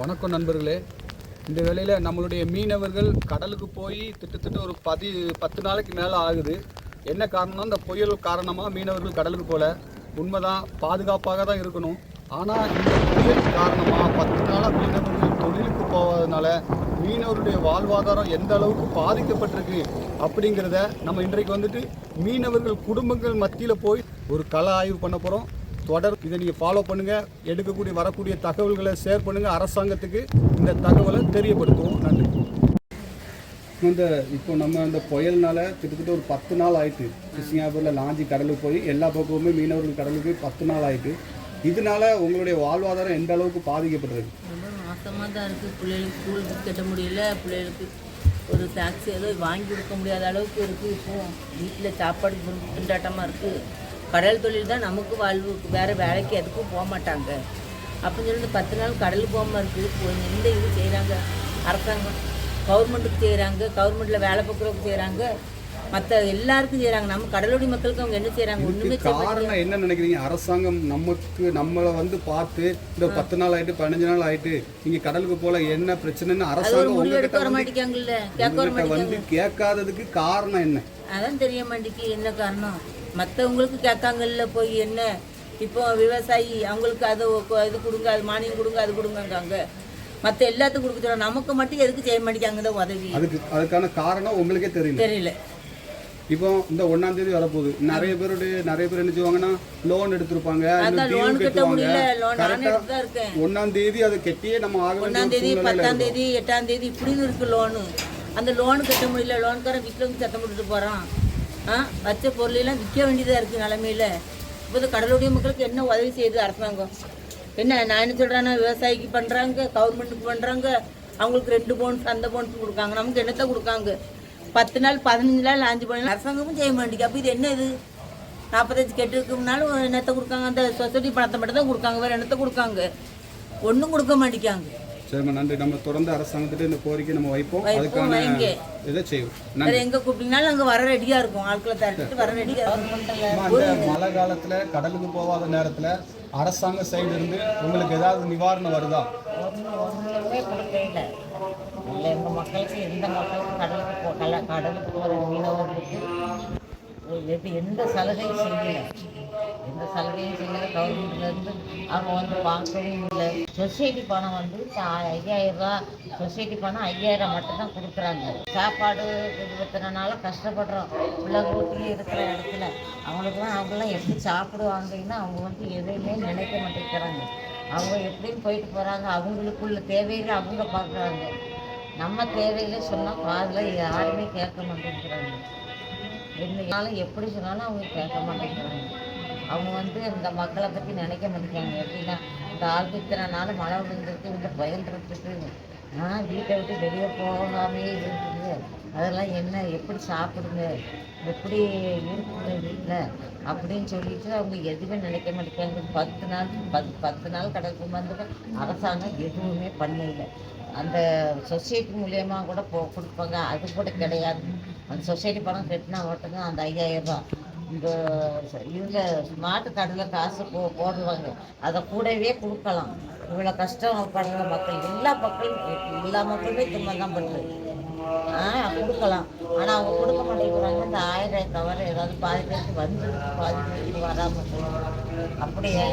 வணக்கம் நண்பர்களே. இந்த வேளையில் நம்மளுடைய மீனவர்கள் கடலுக்கு போய் கிட்டத்தட்ட ஒரு பதி பத்து நாளைக்கு மேலே ஆகுது. என்ன காரணம்னா இந்த புயல் காரணமாக மீனவர்கள் கடலுக்கு போகல உண்மைதான் பாதுகாப்பாக தான் இருக்கணும். ஆனால் இந்த புயல் காரணமாக பத்து நாளாக மீனவர்கள் தொழிலுக்கு போவதனால மீனவருடைய வாழ்வாதாரம் எந்த அளவுக்கு பாதிக்கப்பட்டிருக்கு அப்படிங்கிறத நம்ம இன்றைக்கு வந்துட்டு மீனவர்கள் குடும்பங்கள் மத்தியில் போய் ஒரு கள ஆய்வு பண்ண போகிறோம் தொடர். இதை நீங்கள் ஃபாலோ பண்ணுங்கள் எடுக்கக்கூடிய வரக்கூடிய தகவல்களை ஷேர் பண்ணுங்கள் அரசாங்கத்துக்கு இந்த தகவலை தெரியப்படுத்துவோம். நன்றி. இந்த இப்போ நம்ம இந்த புயல்னால கிட்டத்தட்ட ஒரு பத்து நாள் ஆயிட்டு கிருஷ்ணாபுரில் லாஞ்சி கடலுக்கு போய் எல்லா பக்கமுமே மீனவர்கள் கடலுக்கு போய் பத்து நாள் ஆயிட்டு இதனால உங்களுடைய வாழ்வாதாரம் எந்த அளவுக்கு பாதிக்கப்பட்டிருக்கு? ரொம்ப மோசமாக தான் இருக்குது பிள்ளைகளுக்கு ஸ்கூலுக்கு கட்ட முடியல. பிள்ளைகளுக்கு ஒரு டாக்ஸி ஏதோ வாங்கி கொடுக்க முடியாத அளவுக்கு இருக்குது இப்போ வீட்டில் சாப்பாடு திண்டு- திண்டாட்டமாக இருக்குது கடல் தொழில் தான் நமக்கு வாழ்வு வேறு வேலைக்கு எதுக்கும் போக மாட்டாங்க. அப்படின்னு சொல்லிட்டு பத்து நாள் கடல் போகாமல் இருக்குது எந்த இது செய்கிறாங்க அரசாங்கம். கவர்மெண்ட்டுக்கு செய்கிறாங்க கவர்மெண்ட்டில் வேலை பார்க்குறவங்க செய்கிறாங்க மற்ற எல்லாருக்கும் செய்கிறாங்க நம்ம கடலோடி மக்களுக்கு அவங்க என்ன செய்கிறாங்க ஒன்றுமே காரணம் என்ன நினைக்கிறீங்க? அரசாங்கம் நமக்கு நம்மளை வந்து பார்த்து இந்த பத்து நாள் ஆயிட்டு பதினஞ்சு நாள் ஆயிட்டு நீங்க கடலுக்கு போல என்ன பிரச்சனைன்னு அரசாங்கம் உங்ககிட்ட வர மாட்டேங்காங்கல்ல கேட்க வந்து கேட்காததுக்கு காரணம் என்ன? அதான் தெரிய மாட்டேங்கி என்ன காரணம்? மற்றவங்களுக்கு கேட்காங்கல்ல போய் என்ன? இப்போ விவசாயி அவங்களுக்கு அது இது கொடுங்க அது மானியம் கொடுங்க அது கொடுங்கங்காங்க. மற்ற எல்லாத்துக்கும் கொடுக்க சொல்றாங்க. நமக்கு மட்டும் எதுக்கு செய்ய மாட்டேங்காங்க உதவி? அதுக்கு அதுக்கான காரணம் உங்களுக்கே தெரியல. தெரியல. இப்போ இந்த ஒன்னாம் தேதி வரப்போகுது. நிறைய பேருடைய நிறைய பேர் என்ன செய்வாங்கன்னா லோன் எடுத்திருப்பாங்க. ஒன்னாம் தேதி அதை கட்டியே நம்ம ஆக ஒரு தேதி பத்தாம். தேதி எட்டாம் தேதி இப்படின்னு இருக்கு லோனு அந்த லோன் கட்ட முடியல. லோன்காரன் வீட்டில் வந்து சத்தம் போட்டுட்டு போகிறான் ஆ வச்ச பொருளெல்லாம் விற்க வேண்டியதாக இருக்குது நிலமையில. இப்போது கடலுடைய மக்களுக்கு என்ன உதவி செய்யுது அரசாங்கம்? என்ன நான் என்ன சொல்கிறேன்னா விவசாயிக்கு பண்ணுறாங்க கவர்மெண்ட்டுக்கு பண்ணுறாங்க அவங்களுக்கு ரெண்டு போன்ஸ் அந்த போன்ஸ் கொடுக்காங்க. நமக்கு என்னத்தை கொடுக்காங்க? பத்து நாள் பதினஞ்சு நாள் அஞ்சு நாள் அரசாங்கமும் செய்ய மாட்டேங்குது. அப்போ இது என்ன இது நாற்பத்தஞ்சு கெட்டுருக்குனாலும் என்னத்தை கொடுக்காங்க? அந்த சொசைட்டி பணத்தை மட்டும் தான் கொடுக்காங்க. வேறு என்னத்தை கொடுக்காங்க? ஒன்றும் கொடுக்க மாட்டேங்காங்க சரிம்மா நன்றி. நம்ம தொடர்ந்து அரசாங்கத்திட்ட இந்த கோரிக்கை நம்ம வைப்போம். அதுக்கான. இதை செய்வோம். நன்றி. எங்க கூப்பிட்டீங்கனாலும் அங்க வர ரெடியா இருக்கும். ஆட்களை திரட்டிட்டு வர ரெடியா அம்மா, இந்த மழை காலத்துல கடலுக்கு போகாத நேரத்துல அரசாங்க சைடு இருந்து உங்களுக்கு ஏதாவது நிவாரணம் வருதா? இல்லை எங்கள் மக்களுக்கு எந்த மக்களுக்கும் கடலுக்கு போ கடலுக்கு போகிற மீனவர்களுக்கு எந்த சலுகையும் செய்யலை. எந்த சலுகையும் செய்யலை கவர்மெண்ட்லேருந்து அவங்க வந்து வாங்கவும் இல்லை. சொசைட்டி பணம் வந்து ஐயாயிரம் ரூபா சொசைட்டி பணம் ஐயாயிரம் மட்டும்தான் கொடுக்குறாங்க. சாப்பாடு வித்தனால கஷ்டப்படுறோம். பிள்ளைங்க இருக்கிற இடத்துல அவங்களுக்குலாம் அவங்களாம் எப்படி சாப்பிடுவாங்கன்னா அவங்க வந்து எதையுமே நினைக்க மாட்டேங்கிறாங்க. அவங்க எப்படின்னு போயிட்டு போகிறாங்க அவங்களுக்குள்ள தேவையில அவங்க பார்க்குறாங்க. நம்ம தேவையில சொன்னால் காதில் யாருமே கேட்க மாட்டேங்கிறாங்க. என்னையாலும் எப்படி சொன்னாலும் அவங்க கேட்க மாட்டேங்கிறாங்க. அவங்க வந்து இந்த மக்களை பற்றி நினைக்க மாட்டேங்கிறாங்க. எப்படின்னா இந்த ஆள் மழை விழுந்துருக்கு இந்த புயல் இருக்குது ஆனால் வீட்டை விட்டு வெளியே போகாமே இருக்குது. அதெல்லாம் என்ன எப்படி சாப்பிடுங்க? எப்படி இருக்குங்க வீட்டில் அப்படின்னு சொல்லிட்டு அவங்க எதுவுமே நினைக்க மாட்டேங்கிறாங்க. பத்து நாள் பத்து பத்து நாள் கடலுக்கு வந்து அரசாங்கம் எதுவுமே பண்ணல. அந்த சொசைட்டி மூலியமாக கூட போ கொடுப்பாங்க. அது கூட கிடையாது. அந்த சொசைட்டி பணம் கட்டினா மட்டும்தான் அந்த ஐயாயிரம் ரூபாய். இந்த இதில் இவங்க ஸ்மார்ட் கார்டில் காசு போ போடுவாங்க. அதை கூடவே கொடுக்கலாம். இவ்வளோ கஷ்டப்படுற மக்கள் எல்லா மக்களும் எல்லா மக்களுமே திரும்ப தான் படுது. ஆ கொடுக்கலாம். ஆனால் அவங்க கொடுக்க மாட்டேங்கிறாங்க. இந்த ஆயிரம் தவிர ஏதாவது பாதி பேருக்கு வந்து பாதி பேருக்கு வராமல் போகுது அப்படியே